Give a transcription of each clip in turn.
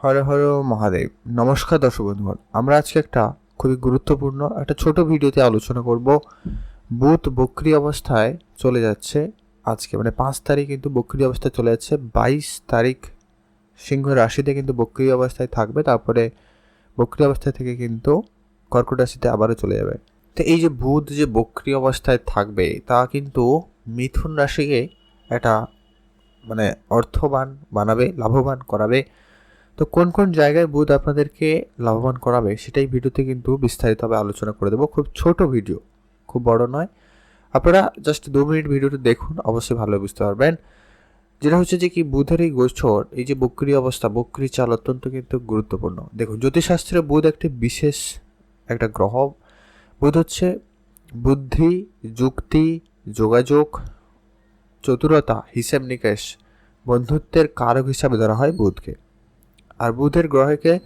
হর হর মহাদেব। নমস্কার দর্শক বন্ধুগণ, আমরা আজকে একটা খুবই গুরুত্বপূর্ণ একটা ছোট ভিডিওতে আলোচনা করব। বুধ বক্রি অবস্থায় চলে যাচ্ছে আজকে মানে পাঁচ তারিখ কিন্তু বক্রি অবস্থায় চলে যাচ্ছে, বাইশ তারিখ সিংহ রাশিতে কিন্তু বক্রি অবস্থায় থাকবে, তারপরে বক্রি অবস্থা থেকে কিন্তু কর্কট রাশিতে আবারও চলে যাবে। তো এই যে বুধ যে বক্রি অবস্থায় থাকবে, তা কিন্তু মিথুন রাশিকে একটা মানে অর্থবান বানাবে, লাভবান করাবে। তো কোন কোন জায়গায় বুধ আপনাদেরকে লাভবান করাবে সেটাই ভিডিওতে কিন্তু বিস্তারিতভাবে আলোচনা করে দেবো। খুব ছোট ভিডিও, খুব বড় নয়। আপনারা জাস্ট দু মিনিট ভিডিওটি দেখুন, অবশ্যই ভালো বুঝতে পারবেন। যেটা হচ্ছে যে কি, বুধের এই গোচর, এই যে বক্রি অবস্থা, বক্রি চাল অত্যন্ত কিন্তু গুরুত্বপূর্ণ। দেখুন, জ্যোতিষশাস্ত্রে বুধ একটি বিশেষ একটা গ্রহ। বুধ হচ্ছে বুদ্ধি, যুক্তি, যোগাযোগ, চতুরতা, হিসেব নিকেশ, বন্ধুত্বের কারক হিসাবে ধরা হয় বুধকে। আর বুধের গ্রহকে,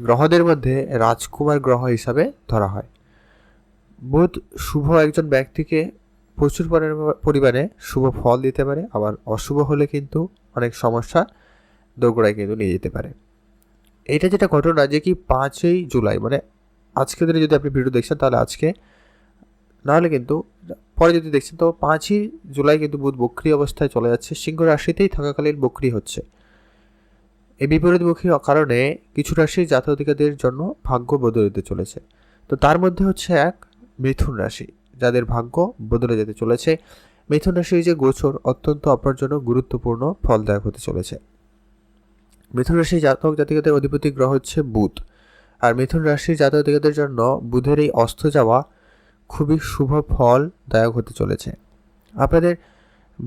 গ্রহদের মধ্যে রাজকুমার গ্রহ হিসাবে ধরা হয়। বুধ শুভ একজন ব্যক্তিকে প্রচুর পরিমা- পরিমাণে শুভ ফল দিতে পারে, আবার অশুভ হলে কিন্তু অনেক সমস্যা দোগড়ায় কিন্তু নিয়ে যেতে পারে। এটা যেটা ঘটনা যে কি পাঁচই জুলাই মানে আজকে দিনে যদি আপনি ভিডিও দেখছেন তাহলে আজকে নাহলে কিন্তু পরে যদি দেখছেন তো পাঁচই জুলাই কিন্তু বুধ বক্রি অবস্থায় চলে যাচ্ছে, সিংহ রাশিতেই থাকাকালীন বক্রি হচ্ছে। এই বিপরীতমুখী কারণে কিছু রাশির জাতকাদের জন্য ভাগ্য বদলে চলেছে। তো তার মধ্যে হচ্ছে এক মিথুন রাশি, যাদের ভাগ্য বদলে যেতে চলেছে। মিথুন রাশির যে গোচর অত্যন্ত আপনার জন্য গুরুত্বপূর্ণ, ফলদায়ক হতে চলেছে। মিথুন রাশির জাতক জাতিকাদের অধিপতি গ্রহ হচ্ছে বুধ। আর মিথুন রাশির জাতক জন্য বুধের এই অস্ত যাওয়া খুবই শুভ ফল দায়ক হতে চলেছে। আপনাদের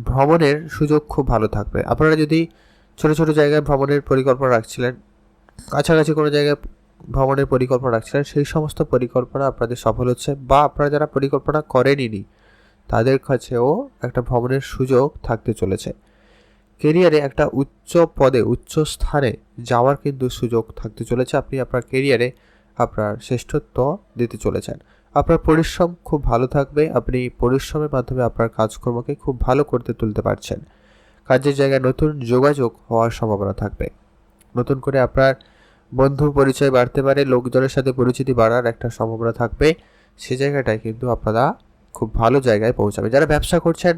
ভ্রমণের সুযোগ খুব ভালো থাকবে। আপনারা যদি ছোটো ছোটো জায়গায় ভ্রমণের পরিকল্পনা রাখছিলেন, কাছাকাছি কোনো জায়গায় ভ্রমণের পরিকল্পনা রাখছিলেন, সেই সমস্ত পরিকল্পনা আপনাদের সফল হচ্ছে বা আপনারা যারা পরিকল্পনা করেনইনি, তাদের কাছেও একটা ভ্রমণের সুযোগ থাকতে চলেছে। কেরিয়ারে একটা উচ্চ পদে, উচ্চ স্থানে যাওয়ার কিন্তু সুযোগ থাকতে চলেছে। আপনি আপনার কেরিয়ারে আপনার শ্রেষ্ঠত্ব দিতে চলেছেন। আপনার পরিশ্রম খুব ভালো থাকবে, আপনি পরিশ্রমের মাধ্যমে আপনার কাজকর্মকে খুব ভালো করতে তুলতে পারছেন। কাজের জায়গায় নতুন যোগাযোগ হওয়ার সম্ভাবনা থাকবে। নতুন করে আপনার বন্ধু পরিচয় বাড়তে পারে, লোকজনের সাথে পরিচিতি বাড়ার একটা সম্ভাবনা থাকবে। সে জায়গাটায় কিন্তু আপনারা খুব ভালো জায়গায় পৌঁছাবে। যারা ব্যবসা করছেন,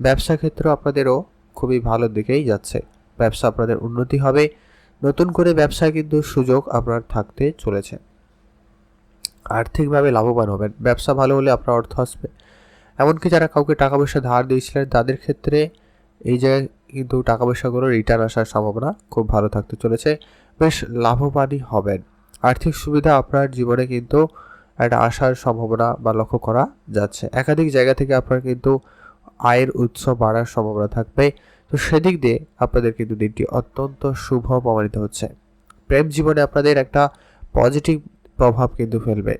ব্যবসা ক্ষেত্র আপনাদেরও খুবই ভালো দিকেই যাচ্ছে। ব্যবসা আপনাদের উন্নতি হবে। নতুন করে ব্যবসায় কিন্তু সুযোগ আপনার থাকতে চলেছে। আর্থিকভাবে লাভবান হবেন। ব্যবসা ভালো হলে আপনার অর্থ আসবে। এমনকি যারা কাউকে টাকা পয়সা ধার দিয়েছিলেন, তাদের ক্ষেত্রে এই জায়গায় কিন্তু টাকা পয়সাগুলো রিটার্ন আসার সম্ভাবনা খুব ভালো থাকতে চলেছে। বেশ লাভবানই হবেন। আর্থিক সুবিধা আপনার জীবনে কিন্তু একটা আসার সম্ভাবনা বা লক্ষ্য করা যাচ্ছে। একাধিক জায়গা থেকে আপনার কিন্তু আয়ের উৎস বাড়ার সম্ভাবনা থাকবে। তো সেদিক দিয়ে আপনাদের কিন্তু দিনটি অত্যন্ত শুভ প্রমাণিত হচ্ছে। প্রেম জীবনে আপনাদের একটা পজিটিভ প্রভাব কিন্তু ফেলবে।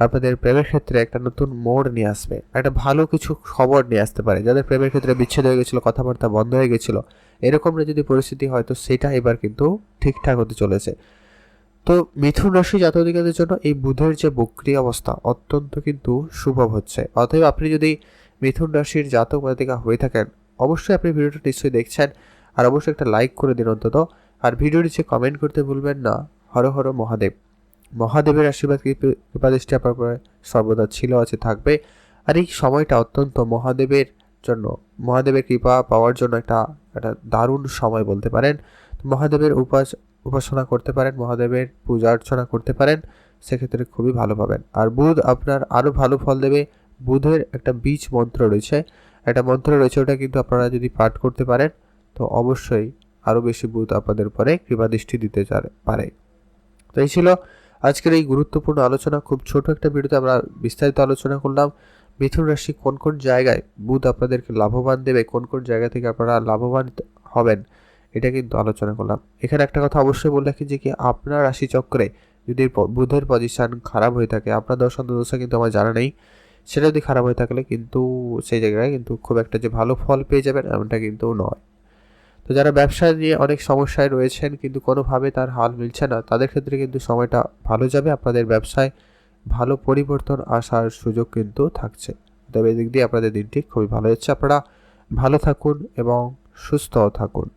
আপনাদের প্রেমের ক্ষেত্রে একটা নতুন মোড় নিয়ে আসবে, একটা ভালো কিছু খবর নিয়ে আসতে পারে। যাদের প্রেমের ক্ষেত্রে বিচ্ছেদ হয়ে গেছিল, কথাবার্তা বন্ধ হয়ে গেছিল, এরকম যদি পরিস্থিতি হয়, তো সেটা এবার কিন্তু ঠিকঠাক হতে চলেছে। তো মিথুন রাশি জাতকাদের জন্য এই বুধের যে বক্রি অবস্থা অত্যন্ত কিন্তু শুভ হচ্ছে। অতএব আপনি যদি মিথুন রাশির জাতক জাতিকা হয়ে থাকেন, অবশ্যই আপনি ভিডিওটা নিশ্চয়ই দেখছেন, আর অবশ্যই একটা লাইক করে দিন অন্তত। আর ভিডিওর নিচে কমেন্ট করতে ভুলবেন না। হর হর মহাদেব। মহাদেবের আশীর্বাদ, কৃপ- কৃপাদৃষ্টি আপনার উপরে সর্বদা ছিল, আছে, থাকবে। আর এই সময়টা অত্যন্ত মহাদেবের জন্য, মহাদেবের কৃপা পাওয়ার জন্য একটা একটা দারুণ সময় বলতে পারেন। মহাদেবের উপাস, উপাসনা করতে পারেন, মহাদেবের পূজা অর্চনা করতে পারেন, সেক্ষেত্রে খুবই ভালো পাবেন। আর বুধ আপনার আরও ভালো ফল দেবে। বুধের একটা বীজ মন্ত্র রয়েছে। একটা মন্ত্র রয়েছে, ওটা কিন্তু আপনারা যদি পাঠ করতে পারেন, তো অবশ্যই আরও বেশি বুধ আপনাদের উপরে কৃপাদৃষ্টি দিতে চারে- পারে। তো এই ছিল আজকের এই গুরুত্বপূর্ণ আলোচনা খুব ছোট একটা ভিডিওতে আমরা বিস্তারিত আলোচনা করলাম। মিথুন রাশি কোন কোন জায়গায় বুধ আপনাদেরকে লাভবান দেবে, কোন কোন জায়গা থেকে আপনারা লাভবান হবেন, এটা কিন্তু আলোচনা করলাম। এখানে একটা কথা অবশ্যই বলে রাখি যে কি, আপনার রাশি চক্রে যদি বুধের পজিশন খারাপ হয়ে থাকে, আপনার দশ দশা কিন্তু আমার জানা নেই। সেটা যদি খারাপ হয়ে থাকলে কিন্তু সেই জায়গায় কিন্তু খুব একটা যে ভালো ফল পেয়ে যাবেন, এমনটা কিন্তু নয়। তো যারা ব্যবসা নিয়ে অনেক সমস্যায় রয়েছেন, কিন্তু কোনোভাবে তার হাল মিলছে না, তাদের ক্ষেত্রে কিন্তু সময়টা ভালো যাবে। আপনাদের ব্যবসায় ভালো পরিবর্তন আসার সুযোগ কিন্তু থাকছে। তবে এদিক দিয়ে আপনাদের দিনটি খুবই ভালো যাচ্ছে। আপনারা ভালো থাকুন এবং সুস্থ থাকুন।